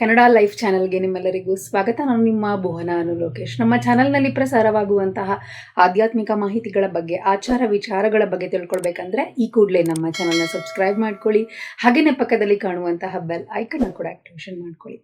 Kannada life ಚಾನೆಲ್ಗೆ ನಿಮ್ಮೆಲ್ಲರಿಗೂ ಸ್ವಾಗತ. ನಾನು ನಿಮ್ಮ ಭುವನ ಅನು ಲೋಕೇಶ್. ನಮ್ಮ ಚಾನಲ್ನಲ್ಲಿ ಪ್ರಸಾರವಾಗುವಂತಹ ಆಧ್ಯಾತ್ಮಿಕ ಮಾಹಿತಿಗಳ ಬಗ್ಗೆ, ಆಚಾರ ವಿಚಾರಗಳ ಬಗ್ಗೆ ತಿಳ್ಕೊಳ್ಬೇಕಂದ್ರೆ ಈ ಕೂಡಲೇ ನಮ್ಮ ಚಾನಲ್ನ ಸಬ್ಸ್ಕ್ರೈಬ್ ಮಾಡ್ಕೊಳ್ಳಿ. ಹಾಗೆಯೇ ಪಕ್ಕದಲ್ಲಿ ಕಾಣುವಂತಹ ಬೆಲ್ ಐಕನ್ನ ಕೂಡ ಆಕ್ಟಿವೇಶನ್ ಮಾಡ್ಕೊಳ್ಳಿ.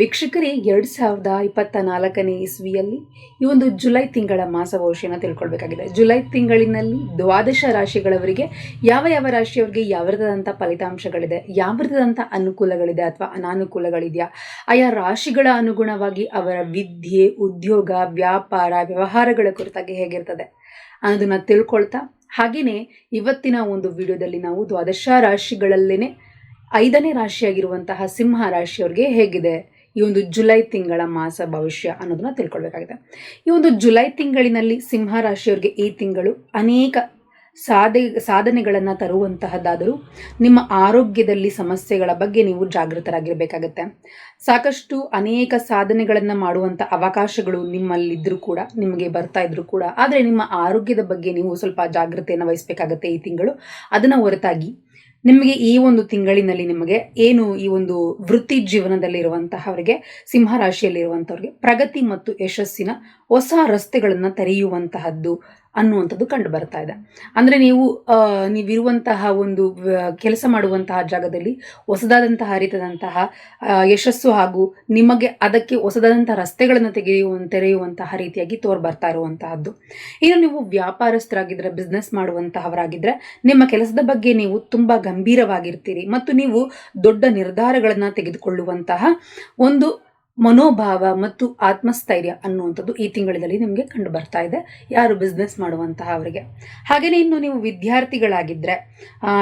ವೀಕ್ಷಕರೇ, ಎರಡು ಸಾವಿರದ ಇಪ್ಪತ್ತ ನಾಲ್ಕನೇ ಇಸ್ವಿಯಲ್ಲಿ ಈ ಒಂದು ಜುಲೈ ತಿಂಗಳ ಮಾಸ ಭವಿಷ್ಯನ ತಿಳ್ಕೊಳ್ಬೇಕಾಗಿದೆ. ಜುಲೈ ತಿಂಗಳಿನಲ್ಲಿ ದ್ವಾದಶ ರಾಶಿಗಳವರಿಗೆ ಯಾವ ಯಾವ ರಾಶಿಯವರಿಗೆ ಯಾವ ರೀತಿಯಾದಂಥ ಫಲಿತಾಂಶಗಳಿದೆ ಯಾವ ರೀತಿಯಾದಂಥ ಅನುಕೂಲಗಳಿದೆ ಅಥವಾ ಅನಾನುಕೂಲಗಳಿದೆಯಾ ಆಯಾ ರಾಶಿಗಳ ಅನುಗುಣವಾಗಿ ಅವರ ವಿದ್ಯೆ, ಉದ್ಯೋಗ, ವ್ಯಾಪಾರ, ವ್ಯವಹಾರಗಳ ಕುರಿತಾಗಿ ಹೇಗಿರ್ತದೆ ಅನ್ನೋದನ್ನ ತಿಳ್ಕೊಳ್ತಾ ಹಾಗೆಯೇ ಇವತ್ತಿನ ಒಂದು ವಿಡಿಯೋದಲ್ಲಿ ನಾವು ದ್ವಾದಶ ರಾಶಿಗಳಲ್ಲೇ ಐದನೇ ರಾಶಿಯಾಗಿರುವಂತಹ ಸಿಂಹ ರಾಶಿಯವ್ರಿಗೆ ಹೇಗಿದೆ? ಈ ಒಂದು ಜುಲೈ ತಿಂಗಳ ಮಾಸ ಭವಿಷ್ಯ ಅನ್ನೋದನ್ನ ತಿಳ್ಕೊಳ್ಬೇಕಾಗಿದೆ. ಈ ಒಂದು ಜುಲೈ ತಿಂಗಳಿನಲ್ಲಿ ಸಿಂಹ ರಾಶಿಯವ್ರಿಗೆ ಈ ತಿಂಗಳು ಅನೇಕ ಸಾಧೆ, ಸಾಧನೆಗಳನ್ನು ತರುವಂತಹದ್ದಾದರೂ ನಿಮ್ಮ ಆರೋಗ್ಯದಲ್ಲಿ ಸಮಸ್ಯೆಗಳ ಬಗ್ಗೆ ನೀವು ಜಾಗೃತರಾಗಿರಬೇಕಾಗತ್ತೆ. ಸಾಕಷ್ಟು ಅನೇಕ ಸಾಧನೆಗಳನ್ನು ಮಾಡುವಂಥ ಅವಕಾಶಗಳು ನಿಮ್ಮಲ್ಲಿದ್ದರೂ ಕೂಡ, ನಿಮಗೆ ಬರ್ತಾ ಇದ್ರೂ ಕೂಡ, ಆದರೆ ನಿಮ್ಮ ಆರೋಗ್ಯದ ಬಗ್ಗೆ ನೀವು ಸ್ವಲ್ಪ ಜಾಗ್ರತೆಯನ್ನು ವಹಿಸಬೇಕಾಗತ್ತೆ ಈ ತಿಂಗಳು. ಅದನ್ನು ಹೊರತಾಗಿ ನಿಮಗೆ ಈ ಒಂದು ತಿಂಗಳಿನಲ್ಲಿ ನಿಮಗೆ ಏನು ಈ ಒಂದು ವೃತ್ತಿ ಜೀವನದಲ್ಲಿರುವಂತಹವರಿಗೆ ಸಿಂಹರಾಶಿಯಲ್ಲಿರುವಂಥವ್ರಿಗೆ ಪ್ರಗತಿ ಮತ್ತು ಯಶಸ್ಸಿನ ಹೊಸ ರಸ್ತೆಗಳನ್ನು ತೆರೆಯುವಂತಹದ್ದು ಅನ್ನುವಂಥದ್ದು ಕಂಡು ಬರ್ತಾ ಇದೆ. ಅಂದರೆ ನೀವು ನೀವಿರುವಂತಹ ಒಂದು ಕೆಲಸ ಮಾಡುವಂತಹ ಜಾಗದಲ್ಲಿ ಹೊಸದಾದಂತಹ ರೀತಿಯಾದಂತಹ ಯಶಸ್ಸು ಹಾಗೂ ನಿಮಗೆ ಅದಕ್ಕೆ ಹೊಸದಾದಂತಹ ರಸ್ತೆಗಳನ್ನು ತೆಗೆಯುವ, ತೆರೆಯುವಂತಹ ರೀತಿಯಾಗಿ ತೋರ್ ಬರ್ತಾ ಇರುವಂತಹದ್ದು. ಇನ್ನು ನೀವು ವ್ಯಾಪಾರಸ್ಥರಾಗಿದ್ದರೆ ಬಿಸ್ನೆಸ್ ಮಾಡುವಂತಹವರಾಗಿದ್ದರೆ ನಿಮ್ಮ ಕೆಲಸದ ಬಗ್ಗೆ ನೀವು ತುಂಬ ಗಂಭೀರವಾಗಿರ್ತೀರಿ. ಮತ್ತು ನೀವು ದೊಡ್ಡ ನಿರ್ಧಾರಗಳನ್ನು ತೆಗೆದುಕೊಳ್ಳುವಂತಹ ಒಂದು ಮನೋಭಾವ ಮತ್ತು ಆತ್ಮಸ್ಥೈರ್ಯ ಅನ್ನುವಂಥದ್ದು ಈ ತಿಂಗಳಲ್ಲಿ ನಿಮಗೆ ಕಂಡು ಬರ್ತಾ ಇದೆ. ಯಾರು ಬಿಸ್ನೆಸ್ ಮಾಡುವಂತಹ ಅವರಿಗೆ. ಹಾಗೆಯೇ ಇನ್ನು ನೀವು ವಿದ್ಯಾರ್ಥಿಗಳಾಗಿದ್ದರೆ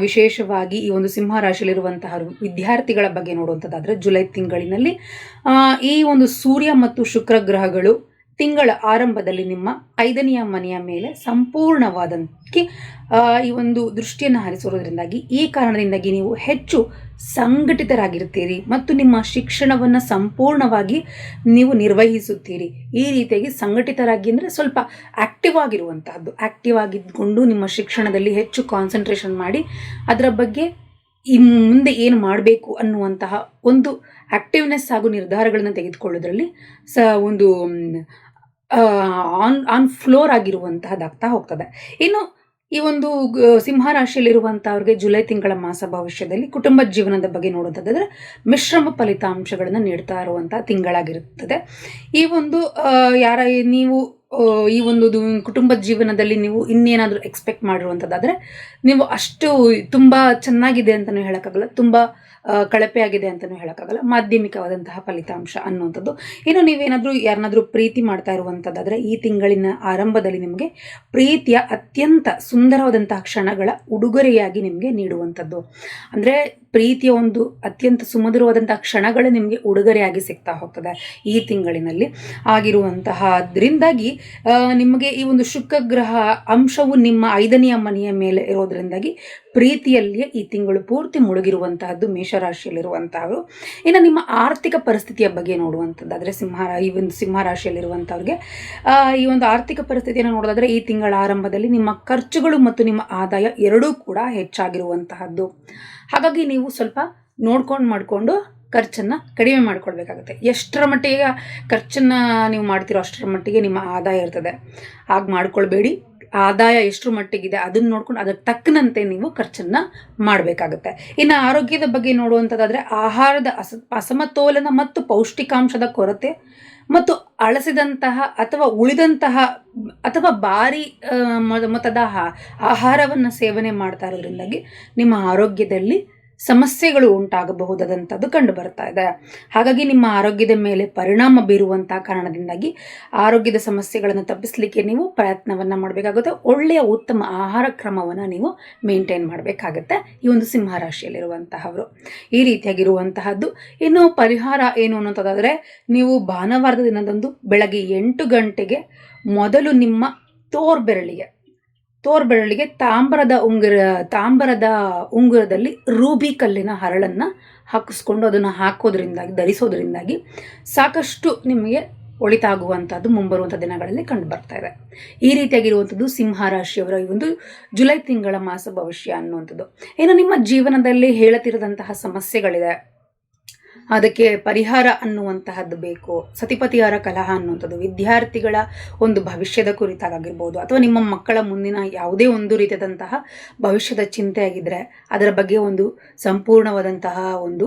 ವಿಶೇಷವಾಗಿ ಈ ಒಂದು ಸಿಂಹ ರಾಶಿಯಲ್ಲಿರುವಂತಹ ವಿದ್ಯಾರ್ಥಿಗಳ ಬಗ್ಗೆ ನೋಡುವಂಥದ್ದಾದರೆ ಜುಲೈ ತಿಂಗಳಿನಲ್ಲಿ ಈ ಒಂದು ಸೂರ್ಯ ಮತ್ತು ಶುಕ್ರ ಗ್ರಹಗಳು ತಿಂಗಳ ಆರಂಭದಲ್ಲಿ ನಿಮ್ಮ ಐದನೆಯ ಮನೆಯ ಮೇಲೆ ಸಂಪೂರ್ಣವಾದಂತೆ ಈ ಒಂದು ದೃಷ್ಟಿಯನ್ನು ಹರಿಸಿರೋದ್ರಿಂದಾಗಿ ಈ ಕಾರಣದಿಂದಾಗಿ ನೀವು ಹೆಚ್ಚು ಸಂಘಟಿತರಾಗಿರ್ತೀರಿ ಮತ್ತು ನಿಮ್ಮ ಶಿಕ್ಷಣವನ್ನು ಸಂಪೂರ್ಣವಾಗಿ ನೀವು ನಿರ್ವಹಿಸುತ್ತೀರಿ. ಈ ರೀತಿಯಾಗಿ ಸಂಘಟಿತರಾಗಿ ಅಂದರೆ ಸ್ವಲ್ಪ ಆ್ಯಕ್ಟಿವ್ ಆಗಿರುವಂತಹದ್ದು. ಆಕ್ಟಿವ್ ಆಗಿದ್ದುಕೊಂಡು ನಿಮ್ಮ ಶಿಕ್ಷಣದಲ್ಲಿ ಹೆಚ್ಚು ಕಾನ್ಸಂಟ್ರೇಷನ್ ಮಾಡಿ, ಅದರ ಬಗ್ಗೆ ಈ ಮುಂದೆ ಏನು ಮಾಡಬೇಕು ಅನ್ನುವಂತಹ ಒಂದು ಆ್ಯಕ್ಟಿವ್ನೆಸ್ ಹಾಗೂ ನಿರ್ಧಾರಗಳನ್ನು ತೆಗೆದುಕೊಳ್ಳೋದ್ರಲ್ಲಿ ಸ, ಒಂದು ಆನ್ ಆನ್ ಫ್ಲೋರ್ ಆಗಿರುವಂತಹದ್ದಾಗ್ತಾ ಹೋಗ್ತದೆ. ಇನ್ನು ಈ ಒಂದು ಸಿಂಹ ರಾಶಿಯಲ್ಲಿರುವಂಥವ್ರಿಗೆ ಜುಲೈ ತಿಂಗಳ ಮಾಸ ಭವಿಷ್ಯದಲ್ಲಿ ಕುಟುಂಬ ಜೀವನದ ಬಗ್ಗೆ ನೋಡುವಂಥದ್ದಾದರೆ ಮಿಶ್ರಮ ಫಲಿತಾಂಶಗಳನ್ನು ನೀಡ್ತಾ ಇರುವಂಥ ತಿಂಗಳಾಗಿರುತ್ತದೆ. ಈ ಒಂದು ಯಾರ, ನೀವು ಈ ಒಂದು ಕುಟುಂಬ ಜೀವನದಲ್ಲಿ ನೀವು ಇನ್ನೇನಾದರೂ ಎಕ್ಸ್ಪೆಕ್ಟ್ ಮಾಡಿರುವಂಥದ್ದಾದರೆ ನೀವು ಅಷ್ಟು ತುಂಬ ಚೆನ್ನಾಗಿದೆ ಅಂತಲೂ ಹೇಳೋಕ್ಕಾಗಲ್ಲ, ತುಂಬ ಕಳಪೆ ಆಗಿದೆ ಅಂತಲೂ ಹೇಳೋಕ್ಕಾಗಲ್ಲ, ಮಾಧ್ಯಮಿಕವಾದಂತಹ ಫಲಿತಾಂಶ ಅನ್ನುವಂಥದ್ದು. ಇನ್ನು ನೀವೇನಾದರೂ ಯಾರನ್ನಾದರೂ ಪ್ರೀತಿ ಮಾಡ್ತಾ ಇರುವಂಥದ್ದಾದರೆ ಈ ತಿಂಗಳಿನ ಆರಂಭದಲ್ಲಿ ನಿಮಗೆ ಪ್ರೀತಿಯ ಅತ್ಯಂತ ಸುಂದರವಾದಂತಹ ಕ್ಷಣಗಳ ಉಡುಗೊರೆಯಾಗಿ ನಿಮಗೆ ನೀಡುವಂಥದ್ದು. ಅಂದರೆ ಪ್ರೀತಿಯ ಒಂದು ಅತ್ಯಂತ ಸುಮಧುರವಾದಂತಹ ಕ್ಷಣಗಳು ನಿಮಗೆ ಉಡುಗೊರೆಯಾಗಿ ಸಿಗ್ತಾ ಹೋಗ್ತದೆ ಈ ತಿಂಗಳಿನಲ್ಲಿ. ಆಗಿರುವಂತಹದ್ರಿಂದಾಗಿ ನಿಮಗೆ ಈ ಒಂದು ಶುಕ್ರಗ್ರಹ ಅಂಶವು ನಿಮ್ಮ ಐದನೆಯ ಮನೆಯ ಮೇಲೆ ಇರೋದ್ರಿಂದಾಗಿ ಪ್ರೀತಿಯಲ್ಲಿಯೇ ಈ ತಿಂಗಳು ಪೂರ್ತಿ ಮುಳುಗಿರುವಂತಹದ್ದು ಮೇಷರಾಶಿಯಲ್ಲಿರುವಂತಹವರು. ಇನ್ನು ನಿಮ್ಮ ಆರ್ಥಿಕ ಪರಿಸ್ಥಿತಿಯ ಬಗ್ಗೆ ನೋಡುವಂಥದ್ದಾದರೆ ಸಿಂಹ ಈ ಒಂದು ಸಿಂಹರಾಶಿಯಲ್ಲಿರುವಂಥವ್ರಿಗೆ ಈ ಒಂದು ಆರ್ಥಿಕ ಪರಿಸ್ಥಿತಿಯನ್ನು ನೋಡೋದಾದರೆ ಈ ತಿಂಗಳ ಆರಂಭದಲ್ಲಿ ನಿಮ್ಮ ಖರ್ಚುಗಳು ಮತ್ತು ನಿಮ್ಮ ಆದಾಯ ಎರಡೂ ಕೂಡ ಹೆಚ್ಚಾಗಿರುವಂತಹದ್ದು. ಹಾಗಾಗಿ ನೀವು ಸ್ವಲ್ಪ ನೋಡ್ಕೊಂಡು ಮಾಡಿಕೊಂಡು ಖರ್ಚನ್ನು ಕಡಿಮೆ ಮಾಡ್ಕೊಳ್ಬೇಕಾಗುತ್ತೆ. ಎಷ್ಟರ ಮಟ್ಟಿಗೆ ಖರ್ಚನ್ನು ನೀವು ಮಾಡ್ತೀರೋ ಅಷ್ಟರ ಮಟ್ಟಿಗೆ ನಿಮ್ಮ ಆದಾಯ ಇರ್ತದೆ. ಹಾಗೆ ಮಾಡ್ಕೊಳ್ಬೇಡಿ. ಆದಾಯ ಎಷ್ಟರ ಮಟ್ಟಿಗಿದೆ ಅದನ್ನು ನೋಡ್ಕೊಂಡು ಅದಕ್ಕೆ ತಕ್ಕನಂತೆ ನೀವು ಖರ್ಚನ್ನು ಮಾಡಬೇಕಾಗುತ್ತೆ. ಇನ್ನು ಆರೋಗ್ಯದ ಬಗ್ಗೆ ನೋಡುವಂಥದ್ದಾದರೆ ಆಹಾರದ ಅಸ, ಅಸಮತೋಲನ ಮತ್ತು ಪೌಷ್ಟಿಕಾಂಶದ ಕೊರತೆ ಮತ್ತು ಅಳಸಿದಂತಹ ಅಥವಾ ಉಳಿದಂತಹ ಅಥವಾ ಭಾರಿ ಮೊತ್ತದ ಆಹಾರವನ್ನು ಸೇವನೆ ಮಾಡ್ತಾ ಇರೋದ್ರಿಂದಾಗಿ ನಿಮ್ಮ ಆರೋಗ್ಯದಲ್ಲಿ ಸಮಸ್ಯೆಗಳು ಉಂಟಾಗಬಹುದಾದಂಥದ್ದು ಕಂಡು ಬರ್ತಾ ಇದೆ. ಹಾಗಾಗಿ ನಿಮ್ಮ ಆರೋಗ್ಯದ ಮೇಲೆ ಪರಿಣಾಮ ಬೀರುವಂಥ ಕಾರಣದಿಂದಾಗಿ ಆರೋಗ್ಯದ ಸಮಸ್ಯೆಗಳನ್ನು ತಪ್ಪಿಸಲಿಕ್ಕೆ ನೀವು ಪ್ರಯತ್ನವನ್ನು ಮಾಡಬೇಕಾಗುತ್ತೆ. ಒಳ್ಳೆಯ ಉತ್ತಮ ಆಹಾರ ಕ್ರಮವನ್ನು ನೀವು ಮೇಂಟೈನ್ ಮಾಡಬೇಕಾಗತ್ತೆ ಈ ಒಂದು ಸಿಂಹ ರಾಶಿಯಲ್ಲಿರುವಂತಹವರು ಈ ರೀತಿಯಾಗಿರುವಂತಹದ್ದು. ಇನ್ನು ಪರಿಹಾರ ಏನು ಅನ್ನೋಂಥದ್ದಾದರೆ ನೀವು ಭಾನುವಾರದ ದಿನದಂದು ಬೆಳಗ್ಗೆ ಎಂಟು ಗಂಟೆಗೆ ಮೊದಲು ನಿಮ್ಮ ತೋರ್ ಬೆರಳಿಗೆ ತೋರ್ ಬೆರಳಿಗೆ ತಾಮ್ರದ ಉಂಗುರ ತಾಮ್ರದ ಉಂಗುರದಲ್ಲಿ ರೂಬಿ ಕಲ್ಲಿನ ಹರಳನ್ನು ಹಾಕಿಸ್ಕೊಂಡು ಅದನ್ನು ಹಾಕೋದ್ರಿಂದಾಗಿ, ಧರಿಸೋದ್ರಿಂದಾಗಿ ಸಾಕಷ್ಟು ನಿಮಗೆ ಒಳಿತಾಗುವಂಥದ್ದು ಮುಂಬರುವಂಥ ದಿನಗಳಲ್ಲಿ ಕಂಡು ಬರ್ತಾ ಇದೆ. ಈ ರೀತಿಯಾಗಿರುವಂಥದ್ದು ಸಿಂಹ ರಾಶಿಯವರ ಈ ಒಂದು ಜುಲೈ ತಿಂಗಳ ಮಾಸ ಭವಿಷ್ಯ ಅನ್ನುವಂಥದ್ದು. ಏನು ನಿಮ್ಮ ಜೀವನದಲ್ಲಿ ಹೇಳುತ್ತಿರದಂತಹ ಸಮಸ್ಯೆಗಳಿದೆ. ಅದಕ್ಕೆ ಪರಿಹಾರ ಅನ್ನುವಂತಹದ್ದು ಬೇಕು. ಸತಿಪತಿಹಾರ ಕಲಹ ಅನ್ನುವಂಥದ್ದು. ವಿದ್ಯಾರ್ಥಿಗಳ ಒಂದು ಭವಿಷ್ಯದ ಕುರಿತಾಗಿರ್ಬೋದು ಅಥವಾ ನಿಮ್ಮ ಮಕ್ಕಳ ಮುಂದಿನ ಯಾವುದೇ ಒಂದು ರೀತಿಯಾದಂತಹ ಭವಿಷ್ಯದ ಚಿಂತೆ ಆಗಿದ್ದರೆ ಅದರ ಬಗ್ಗೆ ಒಂದು ಸಂಪೂರ್ಣವಾದಂತಹ ಒಂದು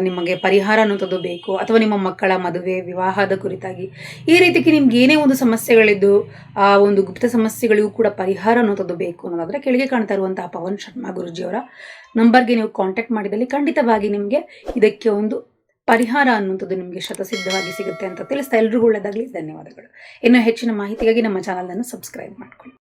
ನಿಮಗೆ ಪರಿಹಾರ ಅನ್ನುವಂಥದ್ದು ಬೇಕು. ಅಥವಾ ನಿಮ್ಮ ಮಕ್ಕಳ ಮದುವೆ, ವಿವಾಹದ ಕುರಿತಾಗಿ ಈ ರೀತಿಗೆ ನಿಮ್ಗೆ ಏನೇ ಒಂದು ಸಮಸ್ಯೆಗಳಿದ್ದು, ಆ ಒಂದು ಗುಪ್ತ ಸಮಸ್ಯೆಗಳಿಗೂ ಕೂಡ ಪರಿಹಾರ ಅನ್ನುವಂಥದ್ದು ಬೇಕು ಅನ್ನೋದಾದರೆ ಕೆಳಗೆ ಕಾಣ್ತಾ ಇರುವಂತಹ ಪವನ್ ಶರ್ಮಾ ಗುರುಜಿಯವರ ನಂಬರ್ಗೆ ನೀವು ಕಾಂಟ್ಯಾಕ್ಟ್ ಮಾಡಿದಲ್ಲಿ ಖಂಡಿತವಾಗಿ ನಿಮಗೆ ಇದಕ್ಕೆ ಒಂದು ಪರಿಹಾರ ಅನ್ನುವಂಥದ್ದು ನಿಮಗೆ ಶತಸಿದ್ಧವಾಗಿ ಸಿಗುತ್ತೆ ಅಂತ ತಿಳಿಸ್ತಾ ಎಲ್ರಿಗೂ ಒಳ್ಳೆಯದಾಗಲಿ ಧನ್ಯವಾದಗಳು. ಇನ್ನು ಹೆಚ್ಚಿನ ಮಾಹಿತಿಗಾಗಿ ನಮ್ಮ ಚಾನಲನ್ನು ಸಬ್ಸ್ಕ್ರೈಬ್ ಮಾಡ್ಕೊಳ್ಳಿ.